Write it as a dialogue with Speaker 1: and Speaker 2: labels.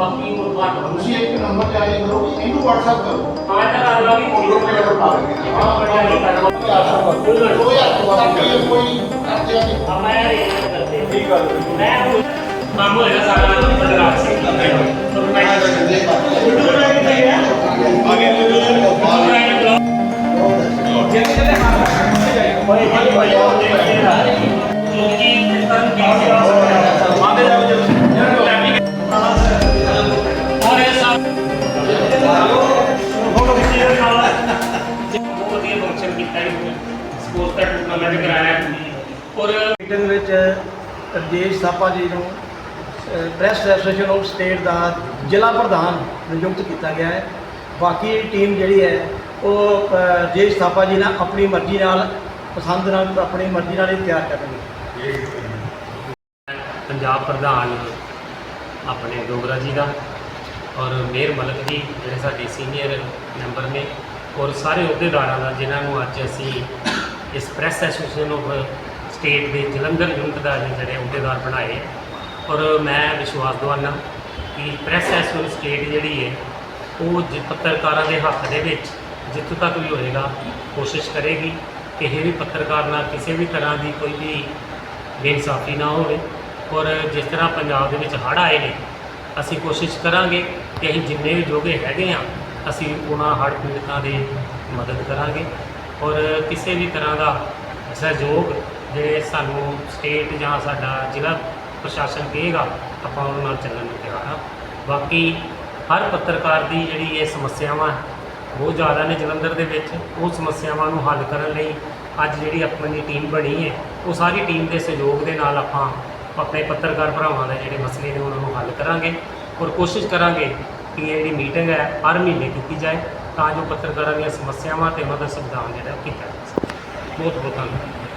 Speaker 1: ਬਾਕੀ ਉਹ ਬਾਤ
Speaker 2: ਤੁਸੀਂ ਇੱਕ ਨੰਬਰ ਜਾਰੀ ਕਰੋ ਕਿ ਇਹਨੂੰ WhatsApp ਕਰੋ।
Speaker 1: ਹਾਂ ਤਾਂ ਕਰ ਲਾਂਗੇ
Speaker 2: ਉਹ ਲੋਕ ਨੰਬਰ ਪਾ ਦੇਣਗੇ
Speaker 1: ਹਾਂ ਬੜਾ ਨਹੀਂ ਕਰਵਾ
Speaker 2: ਕੋਈ ਹੱਥ ਵਾਲਾ ਕੋਈ ਕਰਦੇ ਨਹੀਂ।
Speaker 1: ਮੈਂ ਇਹ ਕਰਦੇ। ਠੀਕ ਗੱਲ ਮੈਂ ਕੰਮ ਹੋਏਗਾ ਸਾਰਾ ਬਦਲਾਅ ਸੇ ਸਪੋਰਟ ਦਾ ਟੂਰਨਾਮੈਂਟ ਕਰਾਇਆ ਔਰ
Speaker 3: ਮੀਟਿੰਗ ਵਿੱਚ ਰਜੇਸ਼ ਥਾਪਾ ਜੀ ਨੂੰ ਪ੍ਰੈਸ ਐਸੋਸੀਏਸ਼ਨ ਆਫ ਸਟੇਟ ਦਾ ਜ਼ਿਲ੍ਹਾ ਪ੍ਰਧਾਨ ਨਿਯੁਕਤ ਕੀਤਾ ਗਿਆ ਹੈ। ਬਾਕੀ ਟੀਮ ਜਿਹੜੀ ਹੈ, ਉਹ ਰਜੇਸ਼ ਥਾਪਾ ਜੀ ਨਾਲ ਆਪਣੀ ਮਰਜ਼ੀ ਨਾਲ, ਪਸੰਦ ਨਾਲ, ਆਪਣੀ ਮਰਜ਼ੀ ਨਾਲ ਹੀ ਤਿਆਰ ਕਰਨਗੇ।
Speaker 4: ਪੰਜਾਬ ਪ੍ਰਧਾਨ ਆਪਣੇ ਡੋਗਰਾ ਜੀ ਦਾ। ਔਰ ਮੇਅਰ ਮਲਕ ਜੀ ਜਿਹੜੇ ਸਾਡੇ ਸੀਨੀਅਰ ਮੈਂਬਰ ਨੇ ਔਰ ਸਾਰੇ ਅਹੁਦੇਦਾਰਾਂ ਦਾ, ਜਿਨ੍ਹਾਂ ਨੂੰ ਅੱਜ ਅਸੀਂ ਇਸ ਪ੍ਰੈਸ ਐਸੋਸੀਏਸ਼ਨ ਆਫ ਸਟੇਟ ਦੇ ਜਲੰਧਰ ਯੂਨਿਟ ਦਾ ਜਿਹੜੇ ਅਹੁਦੇਦਾਰ ਬਣਾਏ ਔਰ ਮੈਂ ਵਿਸ਼ਵਾਸ ਦਵਾਨਾ ਕਿ ਪ੍ਰੈਸ ਐਸੋਸੀਏਸ਼ਨ ਸਟੇਟ ਜਿਹੜੀ ਹੈ, ਉਹ ਜ, ਪੱਤਰਕਾਰਾਂ ਦੇ ਹੱਕ ਦੇ ਵਿੱਚ ਜਿੱਥੋਂ ਤੱਕ ਵੀ ਹੋਏਗਾ, ਕੋਸ਼ਿਸ਼ ਕਰੇਗੀ ਕਿ ਇਹ ਵੀ ਪੱਤਰਕਾਰ ਨਾਲ ਕਿਸੇ ਵੀ ਤਰ੍ਹਾਂ ਦੀ ਕੋਈ ਵੀ ਬੇਇਨਸਾਫੀ ਨਾ ਹੋਵੇ। ਔਰ ਜਿਸ ਤਰ੍ਹਾਂ ਪੰਜਾਬ ਦੇ ਵਿੱਚ ਹੜ੍ਹ ਆਏ ਨੇ ਅਸੀਂ ਕੋਸ਼ਿਸ਼ ਕਰਾਂਗੇ ਕਿ ਅਸੀਂ ਜਿੰਨੇ ਵੀ ਜੋਗੇ ਹੈਗੇ ਆ ਅਸੀਂ ਉਹਨਾਂ ਹੜ੍ਹ ਪੀੜਤਾਂ ਦੀ ਮਦਦ ਕਰਾਂਗੇ। ਔਰ ਕਿਸੇ ਵੀ ਤਰ੍ਹਾਂ ਦਾ ਸਹਿਯੋਗ ਜਿਹੜੇ ਸਾਨੂੰ ਸਟੇਟ ਜਾਂ ਸਾਡਾ ਜ਼ਿਲ੍ਹਾ ਪ੍ਰਸ਼ਾਸਨ ਕਹੇਗਾ ਆਪਾਂ ਉਹਨਾਂ ਨਾਲ ਚੱਲਣ ਨੂੰ ਤਿਆਰ ਹਾਂ। ਬਾਕੀ ਹਰ ਪੱਤਰਕਾਰ ਦੀ ਜਿਹੜੀ ਇਹ ਸਮੱਸਿਆਵਾਂ ਬਹੁਤ ਜ਼ਿਆਦਾ ਨੇ ਜਲੰਧਰ ਦੇ ਵਿੱਚ, ਉਹ ਸਮੱਸਿਆਵਾਂ ਨੂੰ ਹੱਲ ਕਰਨ ਲਈ ਅੱਜ ਜਿਹੜੀ ਆਪਣੀ ਟੀਮ ਬਣੀ ਹੈ, ਉਹ ਸਾਰੀ ਟੀਮ ਦੇ ਸਹਿਯੋਗ ਦੇ ਨਾਲ ਆਪਾਂ ਆਪਣੇ ਪੱਤਰਕਾਰ ਭਰਾਵਾਂ ਦੇ ਜਿਹੜੇ ਮਸਲੇ ਨੇ ਉਹਨਾਂ ਨੂੰ ਹੱਲ ਕਰਾਂਗੇ ਔਰ ਕੋਸ਼ਿਸ਼ ਕਰਾਂਗੇ ਕਿ ਇਹ ਜਿਹੜੀ ਮੀਟਿੰਗ ਹੈ ਹਰ ਮਹੀਨੇ ਕੀਤੀ ਜਾਏ ਤਾਂ ਜੋ ਪੱਤਰਕਾਰਾਂ ਦੀਆਂ ਸਮੱਸਿਆਵਾਂ ਤੇ ਮਦਦ ਸੰਵਿਧਾਨ ਜਿਹੜਾ ਉਹ ਕੀਤਾ ਜਾ ਸਕੇ। ਬਹੁਤ ਬਹੁਤ ਧੰਨਵਾਦ।